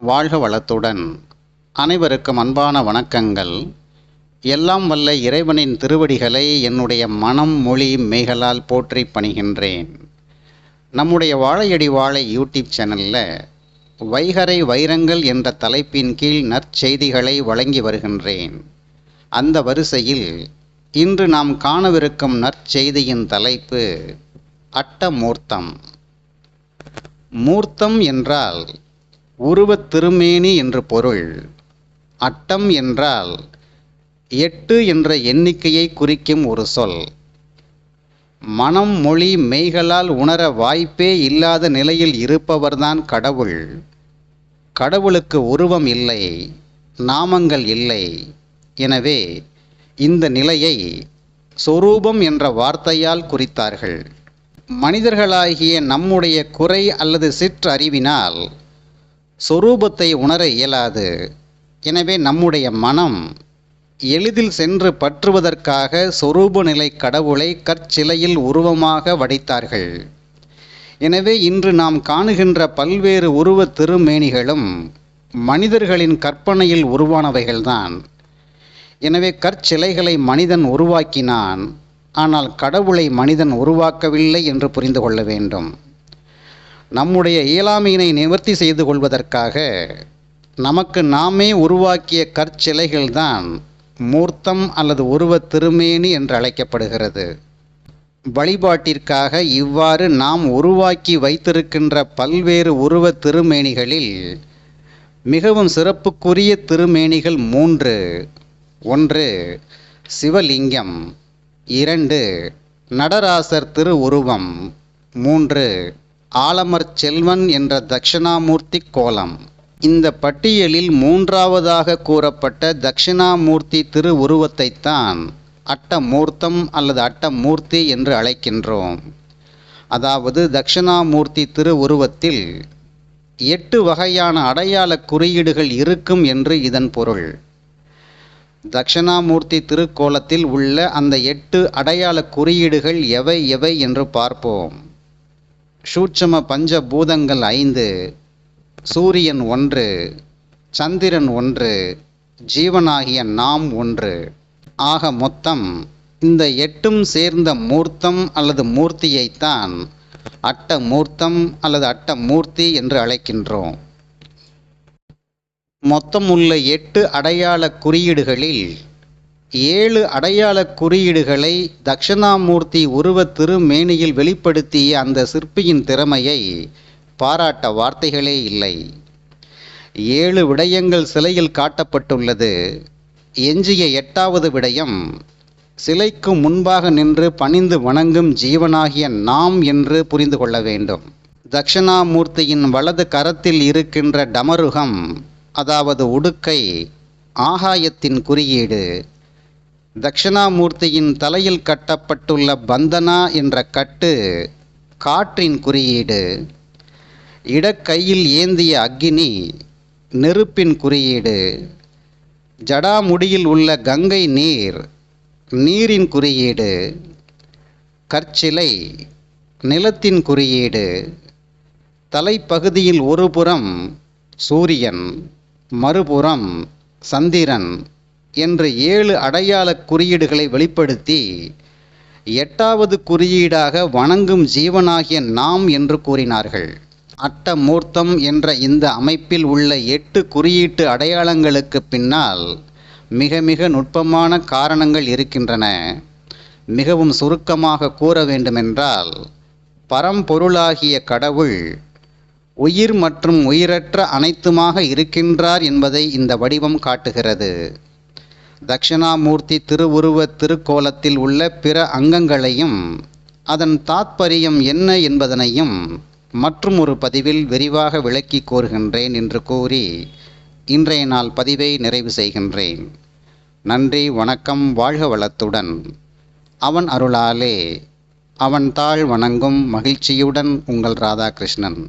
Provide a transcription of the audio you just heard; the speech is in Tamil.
வாழ்க வளத்துடன். அனைவருக்கும் அன்பான வணக்கங்கள். எல்லாம் வல்ல இறைவனின் திருவடிகளை என்னுடைய மனம் மொழி மெய்களால் போற்றி பணிகின்றேன். நம்முடைய வாழையடி வாழை யூடியூப் சேனலில் வைகரை வைரங்கள் என்ற தலைப்பின் கீழ் நற்செய்திகளை வழங்கி வருகின்றேன். அந்த வரிசையில் இன்று நாம் காணவிருக்கும் நற்செய்தியின் தலைப்பு அட்டமூர்த்தம். மூர்த்தம் என்றால் உருவத் திருமேனி என்று பொருள். அட்டம் என்றால் எட்டு என்ற எண்ணிக்கையை குறிக்கும் ஒரு சொல். மனம் மொழி மெய்களால் உணர வாய்ப்பே இல்லாத நிலையில் இருப்பவர்தான் கடவுள். கடவுளுக்கு உருவம் இல்லை நாமங்கள் இல்லை. எனவே இந்த நிலையை சொரூபம் என்ற வார்த்தையால் குறித்தார்கள். மனிதர்களாகிய நம்முடைய குறை அல்லது சிற்றறிவினால் சொரூபத்தை உணர இயலாது. எனவே நம்முடைய மனம் எளிதில் சென்று பற்றுவதற்காக சொரூப நிலை கடவுளை கற்சிலையில் உருவமாக வடித்தார்கள். எனவே இன்று நாம் காணுகின்ற பல்வேறு உருவ திருமேனிகளும் மனிதர்களின் கற்பனையில் உருவானவைகள்தான். எனவே கற்சிலைகளை மனிதன் உருவாக்கினான் ஆனால் கடவுளை மனிதன் உருவாக்கவில்லை என்று புரிந்து கொள்ள வேண்டும். நம்முடைய இயலாமையினை நிவர்த்தி செய்து கொள்வதற்காக நமக்கு நாமே உருவாக்கிய கற்சிலைகள்தான் மூர்த்தம் அல்லது உருவத் திருமேனி என்று அழைக்கப்படுகிறது. வழிபாட்டிற்காக இவ்வாறு நாம் உருவாக்கி வைத்திருக்கின்ற பல்வேறு உருவத் திருமேனிகளில் மிகவும் சிறப்புக்குரிய திருமேனிகள் மூன்று. ஒன்று சிவலிங்கம். இரண்டு நடராசர் திரு உருவம் மூன்று ஆலமர் செல்வன் என்ற தட்சிணாமூர்த்தி கோலம். இந்த பட்டியலில் மூன்றாவதாக கூறப்பட்ட தட்சிணாமூர்த்தி திருவுருவத்தைத்தான் அட்டமூர்த்தம் அல்லது அட்டமூர்த்தி என்று அழைக்கின்றோம். அதாவது தட்சிணாமூர்த்தி திருவுருவத்தில் எட்டு வகையான அடையாள குறியீடுகள் இருக்கும் என்று இதன் பொருள். தட்சிணாமூர்த்தி திருக்கோலத்தில் உள்ள அந்த எட்டு அடையாள குறியீடுகள் எவை எவை என்று பார்ப்போம். சூட்சம பஞ்ச பூதங்கள் ஐந்து சூரியன் ஒன்று சந்திரன் ஒன்று ஜீவனாகிய நாம் ஒன்று. ஆக மொத்தம் இந்த எட்டும் சேர்ந்த மூர்த்தம் அல்லது மூர்த்தியைத்தான் அட்ட மூர்த்தம் அல்லது அட்ட மூர்த்தி என்று அழைக்கின்றோம். மொத்தம் உள்ள எட்டு அடையாள குறியீடுகளில் ஏழு அடையாள குறியீடுகளை தட்சிணாமூர்த்தி உருவ திருமேனியில் வெளிப்படுத்திய அந்த சிற்பியின் திறமையை பாராட்ட வார்த்தைகளே இல்லை. ஏழு விடயங்கள் சிலையில் காட்டப்பட்டுள்ளது. எஞ்சிய எட்டாவது விடயம் சிலைக்கு முன்பாக நின்று பணிந்து வணங்கும் ஜீவனாகிய நாம் என்று புரிந்து கொள்ள வேண்டும். தட்சிணாமூர்த்தியின் வலது கரத்தில் இருக்கின்ற டமருகம் அதாவது உடுக்கை ஆகாயத்தின் குறியீடு தட்சிணாமூர்த்தியின் தலையில் கட்டப்பட்டுள்ள பந்தனா என்ற கட்டு காற்றின் குறியீடு இடக்கையில் ஏந்திய அக்கினி நெருப்பின் குறியீடு ஜடாமுடியில் உள்ள கங்கை நீர் நீரின் குறியீடு கற்சிலை நிலத்தின் குறியீடு தலைப்பகுதியில் ஒருபுறம் சூரியன் மறுபுறம் சந்திரன் என்று ஏழு அடையாள குறியீடுகளை வெளிப்படுத்தி எட்டாவது குறியீடாக வணங்கும் ஜீவனாகிய நாம் என்று கூறினார்கள். அட்டமூர்த்தம் என்ற இந்த அமைப்பில் உள்ள எட்டு குறியீட்டு அடையாளங்களுக்கு பின்னால் மிக மிக நுட்பமான காரணங்கள் இருக்கின்றன. மிகவும் சுருக்கமாக கூற வேண்டுமென்றால் பரம்பொருளாகிய கடவுள் உயிர் மற்றும் உயிரற்ற அனைத்துமாக இருக்கின்றார் என்பதை இந்த வடிவம் காட்டுகிறது. தட்சிணாமூர்த்தி திருவுருவ திருக்கோலத்தில் உள்ள பிற அங்கங்களையும் அதன் தாத்பரியம் என்ன என்பதனையும் மற்றும் ஒரு பதிவில் விரிவாக விளக்கி கோருகின்றேன் என்று கூறி இன்றைய நாள் பதிவை நிறைவு செய்கின்றேன். நன்றி வணக்கம் வாழ்க வளத்துடன். அவன் அருளாலே அவன் தாழ் வணங்கும் மகிழ்ச்சியுடன் உங்கள் ராதாகிருஷ்ணன்.